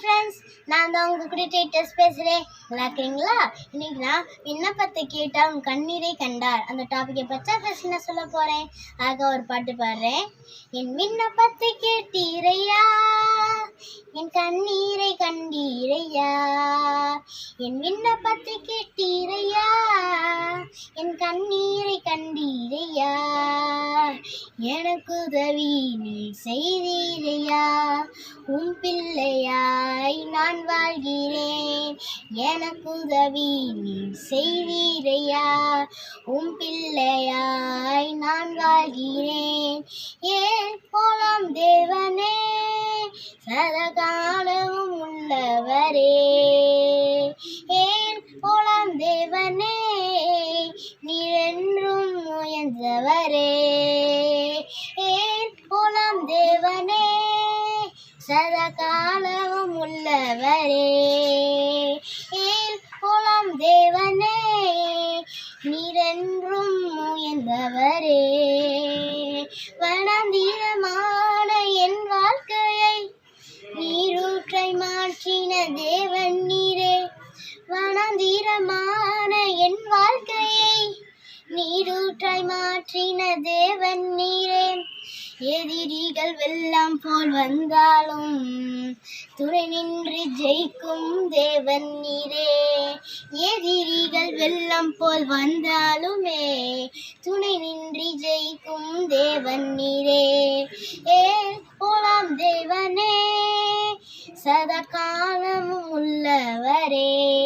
Friends நான் தான் உங்கள் கூட டீச்சர்ஸ் பேசுகிறேன் நல்லா இருக்கிறீங்களா இன்னைக்கு நான் விண்ணப்பத்தை கேட்டால் உன் கண்ணீரை கண்டார். அந்த டாப்பிக்கை பற்றா ஃபர்ஸ்ட் நான் சொல்ல போகிறேன் ஆக ஒரு பாட்டு பாடுறேன். என் விண்ணப்பத்தை கேட்டீரையா? என் கண்ணீரை கண்டீரையா? என் விண்ணப்பத்தை கேட்டீரையா? என் கண்ணீரை கண்டீரையா? எனக்கு உதவி நீ செய்தீரையா? உன் பிள்ளையாய் நான் வாழ்கிறேன். எனக்கு உதவி நீ செய்தீரையா? உன் பிள்ளையாய் நான் வாழ்கிறேன். ஏன் போலாம் சதகாலமும் உள்ளவரே. ஏன் போலாம் தேவனே? நீரென்றும் உயர்ந்தவரே வனந்தீரமான என் வாழ்க்கையை நீரூற்றை மாற்றின தேவன் நீரே. வனந்தீரமான என் வாழ்க்கையை நீரூற்றை மாற்றின தேவன் நீரே. எதிரிகள் வெள்ளம் போல் வந்தாலும் துணை நின்று ஜெயிக்கும் தேவன் நீரே. எதிரிகள் வெள்ளம் போல் வந்தாலுமே துணை நின்று ஜெயிக்கும் தேவன் நீரே. ஏ போலாம் தேவனே சதா காலமும் உள்ளவரே.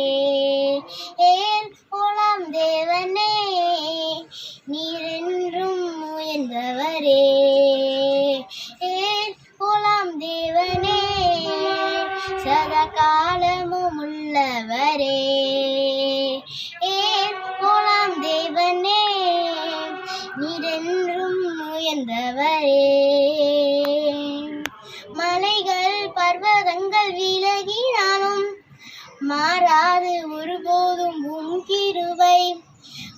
சேர்ந்தவரே. மலைகள் பர்வதங்கள் விலகினாலும் மாறாது ஒருபோதும் உன் கிருவை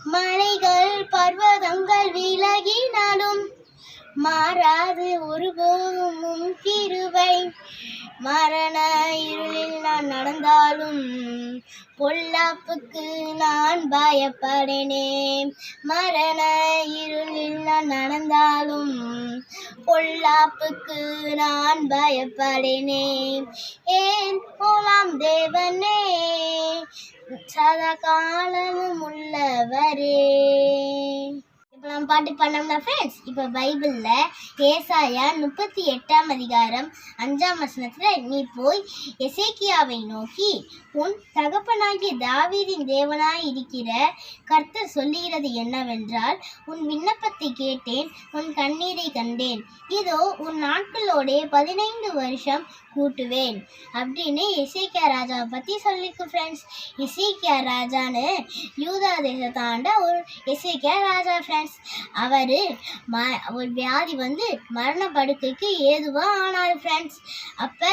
மலைகள் பர்வதங்கள் விலகினாலும் மாறாது ஒருபோதும் உன் மரண இருளில் நான் நடந்தாலும் பொல்லாப்புக்கு நான் பயப்படனே மரண இருளில் நான் நடந்தாலும் பொல்லாப்புக்கு நான் பயப்படனே ஏன் போலாம் தேவனே? சதா காலமும் உள்ளவரே. இப்போ நம்ம பாட்டு பண்ணோம்னா ஃப்ரெண்ட்ஸ் இப்போ பைபிளில் ஏசாயா முப்பத்தி எட்டாம் அதிகாரம் அஞ்சாம் வசனத்தில் நீ போய் எசேக்கியாவை நோக்கி உன் தகப்பனாகிய தாவீதின் தேவனாய் இருக்கிற கர்த்தர் சொல்லுகிறது என்னவென்றால் உன் விண்ணப்பத்தை கேட்டேன் உன் கண்ணீரை கண்டேன். இதோ உன் நாட்களோடே பதினைந்து வருஷம் கூட்டுவேன். அப்படின்னு இசைக்கியா ராஜாவை பற்றி சொல்லிருக்கு ஃப்ரெண்ட்ஸ் இசைக்கியா ராஜான்னு யூதா தேசத்தாண்ட ஒரு இசைக்கியா ராஜா ஃப்ரெண்ட்ஸ் அவர் ம ஒரு வியாதி வந்து மரண படுக்கைக்கு ஏதுவாக ஆனார் ஃப்ரெண்ட்ஸ் அப்போ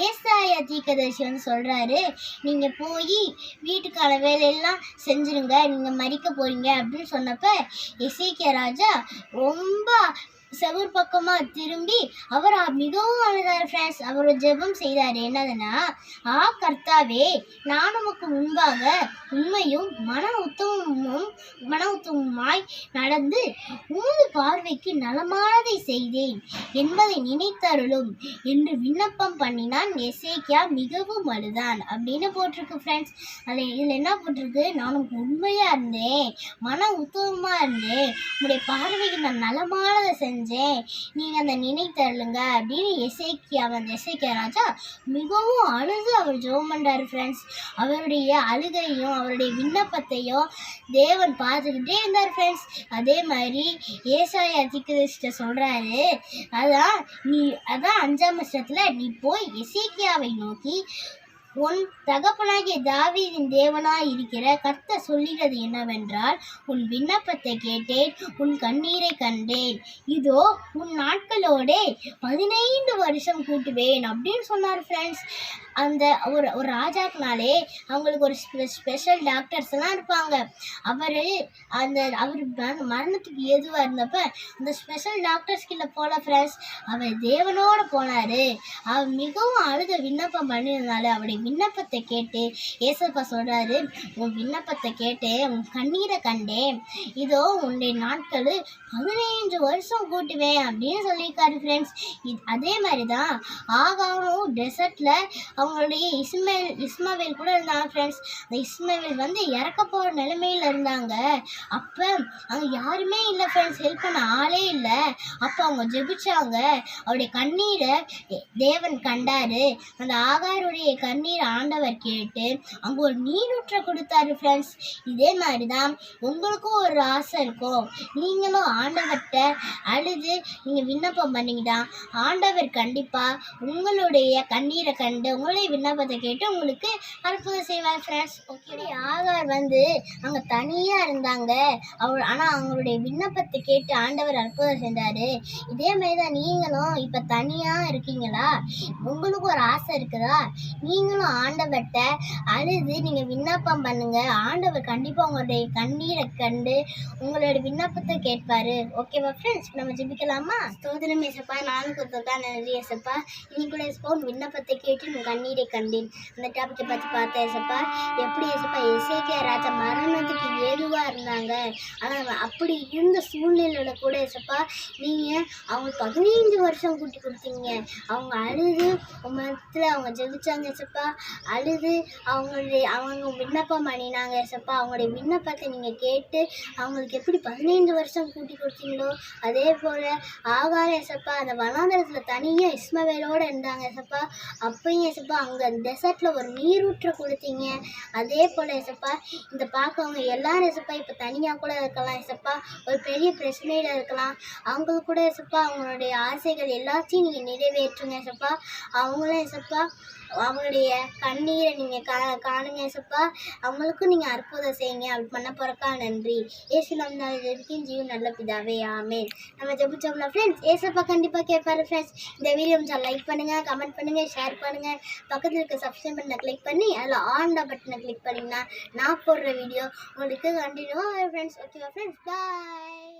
ஏசாய தீர்க்கதரிசி வந்து சொல்கிறாரு நீங்கள் போய் வீட்டுக்கான வேலையெல்லாம் செஞ்சுருங்க. நீங்கள் மறிக்க போகிறீங்க அப்படின்னு சொன்னப்போ இசைக்கிய ராஜா ரொம்ப செவூர் பக்கமாக திரும்பி அவர் மிகவும் அழுதார் ஃப்ரெண்ட்ஸ் அவர் ஜெபம் செய்தார். என்னதுன்னா ஆ கர்த்தாவே நான் உமக்கு முன்பாக உண்மையும் மன உத்தமமும் மன உத்தமமாய் நடந்து உமது பார்வைக்கு நலமானதை செய்தேன் என்பதை நினைத்தருளும் என்று விண்ணப்பம் பண்ணினான் எசேக்கியா. மிகவும் அழுதான். அப்படின்னு போட்டிருக்கு ஃப்ரெண்ட்ஸ் அதில் இதில் என்ன போட்டிருக்கு? நான் உனக்கு உண்மையாக இருந்தேன் மன உத்தமமாக இருந்தேன். உங்களுடைய பார்வைக்கு நான் நலமானதை செஞ்சேன் நீங்கள் அந்த நினைத்தருளுங்க அப்படின்னு எசேக்கியா அந்த எசேக்கியா ராஜா மிகவும் அழுது அவர் ஜெபம் பண்ணுறாரு ஃப்ரெண்ட்ஸ் அவருடைய அழுகையும் அவருடைய விண்ணப்பத்தையும் தேவன் பார்த்துக்கிட்டே இருந்தார் ஃப்ரெண்ட்ஸ் அதே மாதிரி ஏசாய அதிகரிச்சிட்ட சொல்கிறாரு அதான் நீ அதான் அஞ்சாம் வருஷத்தில் நீ போய் இசைக்கியாவை நோக்கி உன் தகப்பனாகிய தாவீதின் தேவனாய் இருக்கிற கர்த்தர் சொல்லுகிறது என்னவென்றால் உன் விண்ணப்பத்தை கேட்டேன் உன் கண்ணீரை கண்டேன். இதோ உன் நாட்களோடே பதினைந்து வருஷம் கூட்டுவேன் அப்படின்னு சொன்னார் ஃப்ரெண்ட்ஸ் அந்த ஒரு ஒரு ராஜாக்குனாலே அவங்களுக்கு ஒரு ஸ்பெஷல் டாக்டர்ஸ் எல்லாம் இருப்பாங்க. அவர் அந்த அவர் மரணத்துக்கு எதுவாக இருந்தப்ப அந்த ஸ்பெஷல் டாக்டர்ஸ் கிட்ட போல ஃப்ரெண்ட்ஸ் அவர் தேவனோடு போனாரு. அவர் மிகவும் அழுத விண்ணப்பம் பண்ணியிருந்தால அப்படி விண்ணப்பத்தை கேட்டு ஏசப்பா சொல்கிறாரு உன் விண்ணப்பத்தை கேட்டேன் உன் கண்ணீரை கண்டேன். இதோ உன்னுடைய நாட்கள் பதினைஞ்சு வருஷம் கூட்டுவேன் அப்படின்னு சொல்லியிருக்காரு ஃப்ரெண்ட்ஸ் இது அதே மாதிரி தான் ஆகாவும் டெசர்ட்டில் அவங்களுடைய இஸ்மேல் இஸ்மாவேல் கூட இருந்தாங்க ஃப்ரெண்ட்ஸ் அந்த இஸ்மாவேல் வந்து இறக்க போகிற நிலைமையில் இருந்தாங்க. அப்போ அங்கே யாருமே இல்லை ஃப்ரெண்ட்ஸ் ஹெல்ப் பண்ண ஆளே இல்லை. அப்போ அவங்க ஜெபிச்சாங்க. அவருடைய கண்ணீரை தேவன் கண்டாரு. அந்த ஆகாருடைய கண்ணீர் ஆண்டவர் கேட்டு அங்கே ஒரு நீரூற்றை கொடுத்தாரு ஃப்ரெண்ட்ஸ் இதே மாதிரி தான் உங்களுக்கும் ஒரு ஆசை இருக்கும். நீங்களும் ஆண்டவர்கிட்ட அழுது நீங்கள் விண்ணப்பம் பண்ணிங்கன்னா ஆண்டவர் கண்டிப்பாக உங்களுடைய கண்ணீரை கண்டு உங்களுடைய விண்ணப்பத்தை கேட்டு உங்களுக்கு அற்புதம் செய்வார் ஃப்ரெண்ட்ஸ் ஓகே ஆகார் வந்து அங்கே தனியாக இருந்தாங்க. அவர் ஆனால் அவங்களுடைய விண்ணப்பத்தை கேட்டு ஆண்டவர் அற்புதம் செஞ்சார். இதே மாதிரி தான் நீங்களும் இப்போ தனியாக இருக்கீங்களா? உங்களுக்கு ஒரு ஆசை இருக்குதா? நீங்களும் ஆண்டவர்கிட்ட அழுது நீங்கள் விண்ணப்பம் பண்ணுங்க. ஆண்டவர் கண்டிப்பாக உங்களுடைய கண்ணீரை கண்டு உங்களோட விண்ணப்பத்தை கேட்பார். ஓகேவா ஃப்ரெண்ட்ஸ் நம்ம ஜெபிக்கலாமா? ஸ்தோத்திரம் ஏசப்பா. நானும் கொடுத்ததா? நன்றி ஏசப்பா. இன்னைக்கு கூட ஏசப்பா விண்ணப்பத்தை கேட்டு உன் கண்ணீரை கண்டேன். அந்த டாபிக்கை பற்றி பார்த்தேன் ஏசப்பா. எப்படி ஏசப்பா இசைக்கிய ராஜா மரணத்துக்கு ஏதுவாக இருந்தாங்க? ஆனால் அப்படி இருந்த சூழ்நிலையில கூட ஏசப்பா நீங்கள் அவங்க பதினைஞ்சு வருஷம் கூட்டி கொடுத்தீங்க. அவங்க அழுது மனத்தில் அவங்க ஜெபிச்சாங்க ஏசப்பா. அழுது அவங்களுடைய அவங்க விண்ணப்பம் பண்ணினாங்க ஏசப்பா அவங்களுடைய விண்ணப்பத்தை நீங்கள் கேட்டு அவங்களுக்கு எப்படி பதினைந்து வருஷம் கூட்டி கொடுத்தீங்களோ அதே போல் ஆகார ஏசப்பா அந்த வனாந்தரத்தில் தனியாக இஸ்மவேலோடு இருந்தாங்க ஏசப்பா அப்பையும் ஏசப்பா அங்கே டெசர்ட்டில் ஒரு நீரூற்றை கொடுத்தீங்க. அதே போல் ஏசப்பா இந்த பார்க்கவங்க எல்லாரும் ஏசப்பா இப்போ தனியாக கூட இருக்கலாம் ஏசப்பா ஒரு பெரிய பிரச்சனையில் இருக்கலாம். அவங்களுக்கு கூட ஏசப்பா அவங்களுடைய ஆசைகள் எல்லாத்தையும் நீங்கள் நிறைவேற்றுங்க ஏசப்பா அவங்களும் ஏசப்பா அவங்களுடைய கண்ணீரை நீங்கள் கா காணுங்க ஏசப்பா அவங்களுக்கும் நீங்கள் அற்புதம் செய்யுங்க. அப்படி பண்ண போகிறக்கா நன்றி. ஏசு நம்ம ஜெபிக்கும் ஜீவன் நல்ல பிதாவே. ஆமே நம்ம ஜெபிச்சோம்னா ஃப்ரெண்ட்ஸ் ஏசப்பா கண்டிப்பாக கேட்பாரு ஃப்ரெண்ட்ஸ் இந்த வீடியோ கொஞ்சம் லைக் பண்ணுங்கள் கமெண்ட் பண்ணுங்கள் ஷேர் பண்ணுங்கள் பக்கத்தில் இருக்க சப்ஸ்கிரைப் பட்டனை கிளிக் பண்ணி அதில் ஆன்டா பட்டனை கிளிக் பண்ணிங்கன்னா நான் போடுற வீடியோ உங்களுக்கு கண்டினியூவாக ஃப்ரெண்ட்ஸ் ஓகேவா ஃப்ரெண்ட்ஸ் பாய்